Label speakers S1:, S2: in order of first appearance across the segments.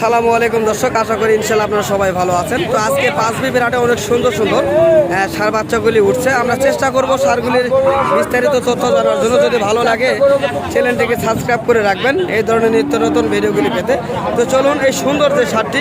S1: সালামু আলাইকুম দর্শক, আশা করি ইনশাল্লাহ আপনারা সবাই ভালো আছেন। তো আজকে পাঁচ বিবির হাটে অনেক সুন্দর সুন্দর সার বাচ্চাগুলি উঠছে। আমরা চেষ্টা করব সারগুলির বিস্তারিত তথ্য জানার জন্য। যদি ভালো লাগে, চ্যানেলটিকে সাবস্ক্রাইব করে রাখবেন। এই ধরনের নিত্য নতুন ভিডিওগুলি পেতে। তো চলুন, এই সুন্দর যে সারটি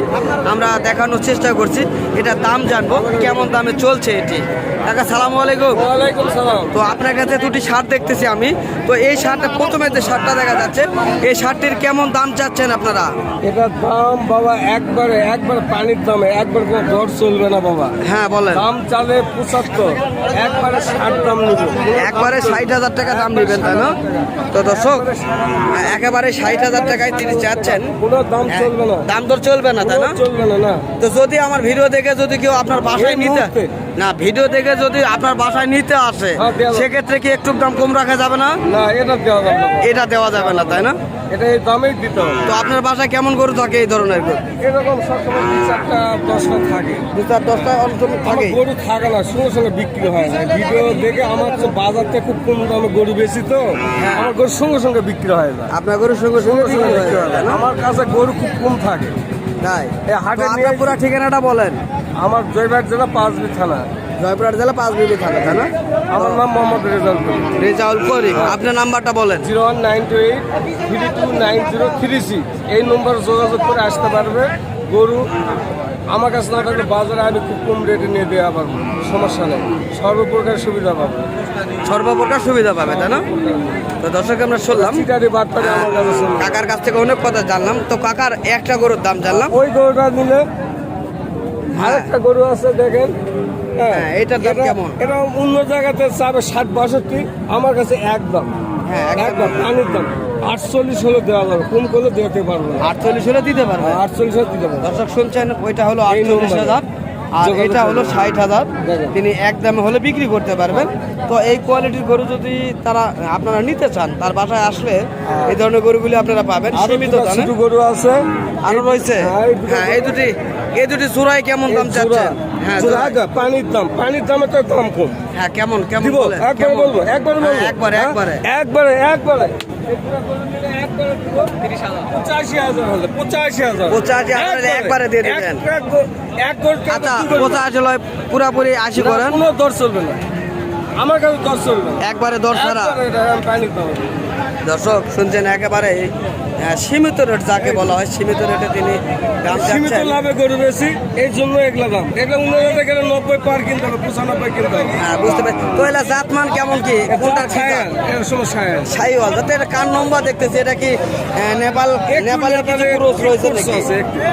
S1: আমরা দেখানোর চেষ্টা করছি এটা দাম জানব। কেমন দামে চলছে এটি? কাকা সালামু আলাইকুম।
S2: ওয়ালাইকুম সালাম।
S1: তো আপনার কাছে দুটি শার্ট দেখতেছি আমি। তো এই শার্টটা প্রথমে যে শার্টটা দেখা যাচ্ছে এই শার্টটির কেমন দাম চাচ্ছেন আপনারা?
S2: এটার দাম বাবা একবারে একবার পানির দামে একবার কোনো দর চলবে না বাবা।
S1: হ্যাঁ বলেন।
S2: দাম চালে পঁচাত্তর একবারে ষাট দাম নিব।
S1: একবারে ষাট হাজার টাকা দাম নেবেন তাই না? তো দর্শক একেবারে ষাট হাজার টাকায় তিনি চাচ্ছেন।
S2: কোনো দাম চলবে না।
S1: দাম দর চলবে না তাই না?
S2: চলবে না না।
S1: তো যদি আমার ভিডিও দেখে যদি কেউ আপনার বাসায় নিতে? না ভিডিও দেখে যদি আপনার বাসায় নিতে আসে
S2: হ্যাঁ।
S1: সেক্ষেত্রে কি একটু দাম কম রাখা যাবে না?
S2: না এটা দেওয়া যাবে না।
S1: এটা দেওয়া যাবে না তাই না?
S2: এটা এই দামেই দিতে হবে।
S1: তো আপনার বাসায় কেমন গরু থাকে এই ধরনের গরু?
S2: এরকম সবসময় দু চারটা দশটা থাকে।
S1: দু চার দশটা অনেক থাকে
S2: গরু থাকে না সঙ্গে সঙ্গে বিক্রি হয় না। ভিডিও দেখে আমার তো বাজারটা খুব কম দামে গরু বেশি তো। আমার গরু সঙ্গে সঙ্গে বিক্রি হয় না।
S1: আপনার সঙ্গে সঙ্গে বিক্রি হয়
S2: না? আমার কাছে গরু খুব কম থাকে।
S1: তাই।
S2: হাটে
S1: আপনার পুরো ঠিকানাটা বলেন।
S2: আমার জয়বাগ জেলা পাঁচবি থানা।
S1: জয়পুরহাট জেলা পাঁচ বিবি থানা তাই না?
S2: আমার নাম মোহাম্মদ রেজাল
S1: রেজাউল করিম আপনার নাম্বারটা বলেন।
S2: Zero one nine two eight three two nine zero three six এই নম্বরে যোগাযোগ করে আসতে পারবে। গরু আমার কাছে না থাকলে বাজারে আমি খুব কম রেটে নিয়ে দেওয়া পারব। সমস্যা নেই। সর্বপ্রকার সুবিধা পাবো।
S1: সর্বপ্রকার সুবিধা পাবে তাই না? তো দর্শক আমরা শুনলাম। কাকার কাছ থেকে অনেক কথা জানলাম। তো কাকার একটা গরুর দাম জানলাম।
S2: ওই গরুটা নিলে আরেকটা গরু আছে দেখেন।
S1: হ্যাঁ, এটার দাম
S2: এটা-
S1: কেমন?
S2: এটা অন্য জায়গাতে চাবে ষাট বাষট্টি আমার কাছে একদম
S1: হ্যাঁ, একদম।
S2: পানির দাম। আটচল্লিশ হলে দেওয়া যাবে কোন করলে দিতে পারব না।
S1: আটচল্লিশ হলে দিতে পারব?
S2: আটচল্লিশ হলে দিতে পারব।
S1: দর্শক শুনছেন ওইটা হলো আটচল্লিশ হাজার। আর এটা হলো। ষাট হাজার। তিনি এক দামে হলে বিক্রি করতে পারবেন। তো এই কোয়ালিটির গরু যদি তারা আপনারা নিতে চান তার বাসায় আসলে এই ধরনের গরুগুলি আপনারা পাবেন। সীমিত দামে।
S2: গরু আছে।
S1: আরও রয়েছে?
S2: হ্যাঁ, এই
S1: হ্যাঁ এই দুটি এই দুটি চূড়ায় কেমন দাম চাচ্ছেন? হ্যাঁ।
S2: আগে, পানির দাম। পানির দামে তো দাম কম।
S1: হ্যাঁ কেমন কেমন
S2: একবারে? বলব একবারে
S1: হ্যাঁ, একবারে
S2: হ্যাঁ?
S1: একবারে।
S2: একবারে একবারে। পঁচাশি হাজার হলে পঁচাশি হাজার।
S1: পঁচাশি হাজারে একবারে দিয়ে দিবেন।
S2: এক- গরু
S1: আচ্ছা কোথা আসলে পুরাপুরি আশি করেন।
S2: কোনো দর চলবে না। আমার কাছে দর চলবে
S1: একবারে দশ ছাড়া। দর্শক শুনছেন একেবারে সীমিত রেট যাকে বলা হয় সীমিত রেটে তিনি দাম
S2: সীমিত লাভে গরু বেশি এই জন্য এগুলা দাম। এগুলা উন্নত গেলে নব্বই পার কিনতে হবে পঁচানব্বই কিনতে হবে।
S1: হ্যাঁ বুঝতে পারি তো এলা জাতমান কেমন কি? কোনটার কি
S2: ছায়া এর ছায়া
S1: সাইওয়াল যাতে এটা কার নম্বর দেখতেছি এটা কি নেপাল নেপালের কিছু ক্রোস রয়েছে নাকি।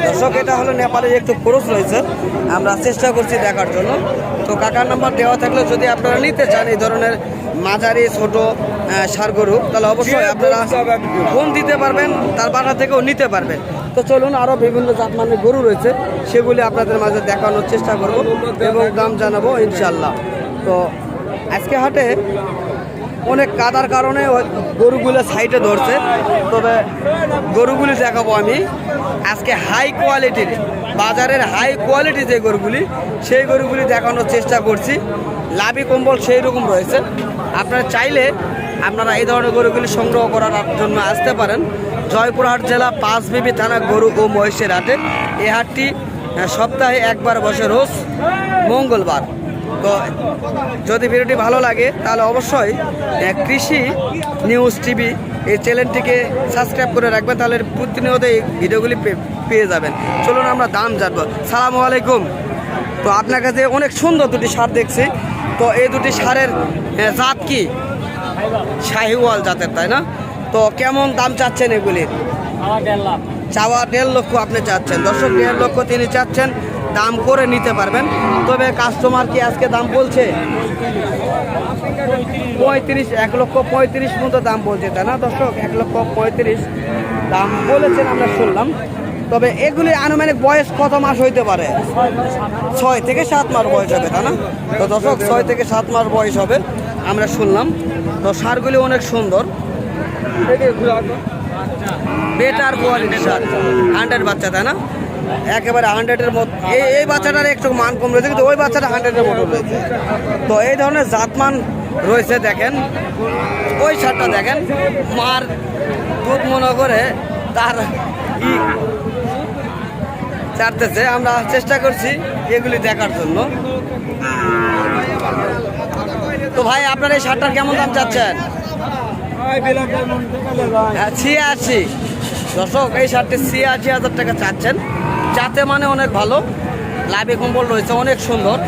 S1: দর্শক এটা হলো নেপালের একটু ক্রোস রয়েছে। আমরা চেষ্টা করছি দেখার জন্য। তো কাকার নাম্বার দেওয়া থাকলে যদি আপনারা নিতে চান এই ধরনের মাঝারি ছোট ষাঁড় গরু, তাহলে অবশ্যই আপনারা ফোন দিতে পারবেন, তার বাসা থেকেও নিতে পারবেন। তো চলুন আরও বিভিন্ন জাতমানের গরু রয়েছে, সেগুলি আপনাদের মাঝে দেখানোর চেষ্টা করব এবং দাম জানাব ইনশাল্লাহ তো আজকে হাটে অনেক কাদার কারণে গরুগুলো সাইডে ধরছে, তবে গরুগুলি দেখাবো আমি। আজকে হাই কোয়ালিটির বাজারের হাই কোয়ালিটি যে গরুগুলি, সেই গরুগুলি দেখানোর চেষ্টা করছি। লাভি কম্বল সেই রকম রয়েছে। আপনারা চাইলে আপনারা এই ধরনের গরুগুলি সংগ্রহ করার জন্য আসতে পারেন। জয়পুরহাট জেলা পাঁচবিবি থানা গরু ও মহিষের হাটে। এই হাটটি সপ্তাহে একবার বসে রোজ মঙ্গলবার। তো যদি ভিডিওটি ভালো লাগে, তাহলে অবশ্যই কৃষি নিউজ টিভি এই চ্যানেলটিকে সাবস্ক্রাইব করে রাখবেন, তাহলে প্রতিনিয়ত এই ভিডিওগুলি পেয়ে যাবেন। চলুন আমরা দাম জানব। সালামু আলাইকুম। তো আপনার কাছে অনেক সুন্দর দুটি সার দেখছি। তো এই দুটি সারের জাত কি? শাহিওয়াল জাতের তাই না? তো কেমন দাম চাচ্ছেন এগুলির চাওয়া দেড় লক্ষ আপনি চাচ্ছেন। দর্শক দেড় লক্ষ তিনি চাচ্ছেন দাম করে নিতে পারবেন। তবে কাস্টমার কি আজকে দাম বলছে? পঁয়ত্রিশ এক লক্ষ পঁয়ত্রিশ মতো দাম বলছে তাই না দর্শক? এক লক্ষ পঁয়ত্রিশ দাম বলেছেন আমরা শুনলাম। তবে এগুলি আনুমানিক বয়স কত মাস হইতে পারে? ছয় থেকে সাত মাস বয়স হবে তাই না? তো দর্শক ছয় থেকে সাত মাস বয়স হবে। আমরা শুনলাম। তো সারগুলি অনেক সুন্দর। বেটার কোয়ালিটি সার। হান্ড্রেড বাচ্চা, তাই না? একেবারে হান্ড্রেডের মতো এই এই বাচ্চাটার একটু মান কম রয়েছে, কিন্তু ওই বাচ্চাটা হান্ড্রেডের মতো রয়েছে। তো এই ধরনের জাতমান রয়েছে, দেখেন। ওই সারটা দেখেন। মার দুধ মনে করে তার ছাড়তেছে আমরা চেষ্টা করছি এগুলি দেখার জন্য। তো ভাই আপনার এই শার্টটার কেমন দাম চাচ্ছেন? হ্যাঁ ছিয়াশি। দর্শক এই শার্টটি ছিয়াশি হাজার টাকা চাচ্ছেন। চাতে মানে অনেক ভালো। লাভে কম্বল রয়েছে অনেক সুন্দর।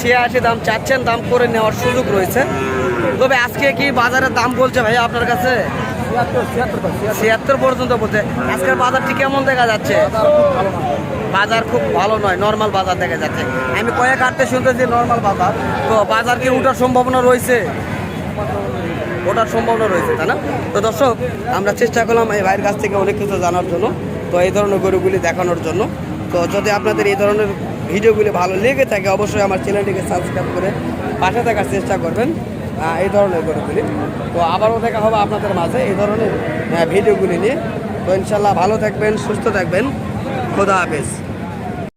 S1: ছিয়াশি দাম চাচ্ছেন দাম করে নেওয়ার সুযোগ রয়েছে। তবে আজকে কি বাজারের দাম বলছে ভাই আপনার কাছে? ছিয়াত্তর পর্যন্ত বলছে। আজকের বাজারটি কেমন দেখা যাচ্ছে? বাজার খুব ভালো নয়। নর্মাল বাজার দেখা যাচ্ছে। আমি কয়েক আটতে শুনতেছি নর্মাল বাজার। তো বাজার কি উঠার সম্ভাবনা রয়েছে? ওঠার সম্ভাবনা রয়েছে তাই না? তো দর্শক আমরা চেষ্টা করলাম এই ভাইয়ের কাছ থেকে অনেক কিছু জানার জন্য তো এই ধরনের গরুগুলি দেখানোর জন্য। তো যদি আপনাদের এই ধরনের ভিডিওগুলি ভালো লেগে থাকে অবশ্যই আমার চ্যানেলটিকে সাবস্ক্রাইব করে পাশে থাকার চেষ্টা করবেন। এই ধরনের গরুগুলি তো আবারও দেখা হবে আপনাদের মাঝে এই ধরনের ভিডিওগুলি নিয়ে। তো ইনশাল্লাহ ভালো থাকবেন, সুস্থ থাকবেন। খোদা হাফেজ।